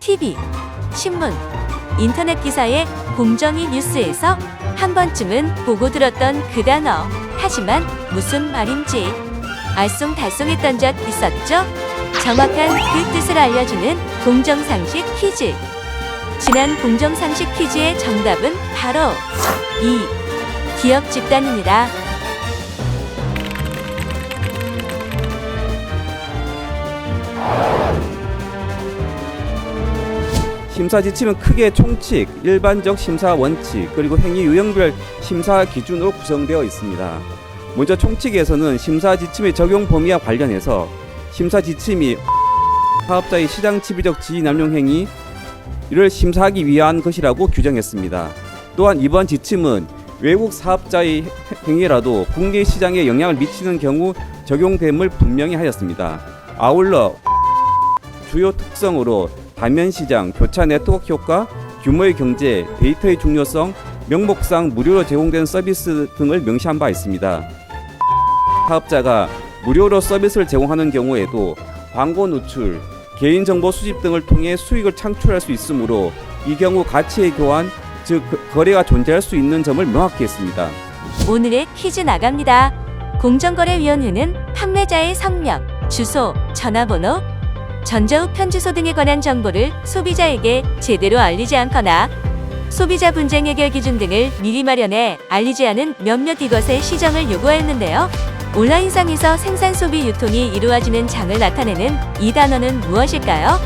TV, 신문, 인터넷 기사에 공정위 뉴스에서 한 번쯤은 보고 들었던 그 단어. 하지만 무슨 말인지 알쏭달쏭했던 적 있었죠? 정확한 그 뜻을 알려주는 공정상식 퀴즈. 지난 공정상식 퀴즈의 정답은 바로 2. 기업 집단입니다. 심사 지침은 크게 총칙, 일반적 심사 원칙, 그리고 행위 유형별 심사 기준으로 구성되어 있습니다. 먼저 총칙에서는 심사 지침의 적용 범위와 관련해서 심사 지침이 사업자의 시장 지배적 지위 남용 행위 이를 심사하기 위한 것이라고 규정했습니다. 또한 이번 지침은 외국 사업자의 행위라도 국내 시장에 영향을 미치는 경우 적용됨을 분명히 하였습니다. 아울러 주요 특성으로 다면 시장, 교차 네트워크 효과, 규모의 경제, 데이터의 중요성, 명목상 무료로 제공되는 서비스 등을 명시한 바 있습니다. 사업자가 무료로 서비스를 제공하는 경우에도 광고 노출, 개인정보 수집 등을 통해 수익을 창출할 수 있으므로 이 경우 가치의 교환, 즉 거- 거래가 존재할 수 있는 점을 명확히 했습니다. 오늘의 퀴즈 나갑니다. 공정거래위원회는 판매자의 성명, 주소, 전화번호, 전자 후 편주소 등에 관한 정보를 소비자에게 제대로 알리지 않거나 소비자 분쟁 해결 기준 등을 미리 마련해 알리지 않은 몇몇 이것의 시정을 요구하였는데요. 온라인상에서 생산 소비 유통이 이루어지는 장을 나타내는 이 단어는 무엇일까요?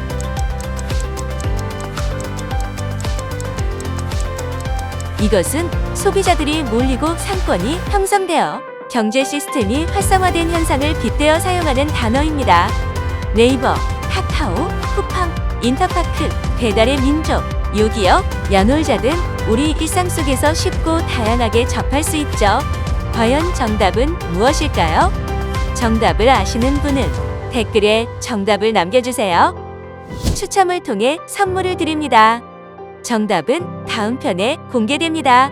이것은 소비자들이 몰리고 상권이 형성되어 경제 시스템이 활성화된 현상을 빗대어 사용하는 단어입니다. 네이버, 카카오, 쿠팡, 인터파크, 배달의 민족, 요기요, 야놀자 등 우리 일상 속에서 쉽고 다양하게 접할 수 있죠. 과연 정답은 무엇일까요? 정답을 아시는 분은 댓글에 정답을 남겨주세요. 추첨을 통해 선물을 드립니다. 정답은 다음 편에 공개됩니다.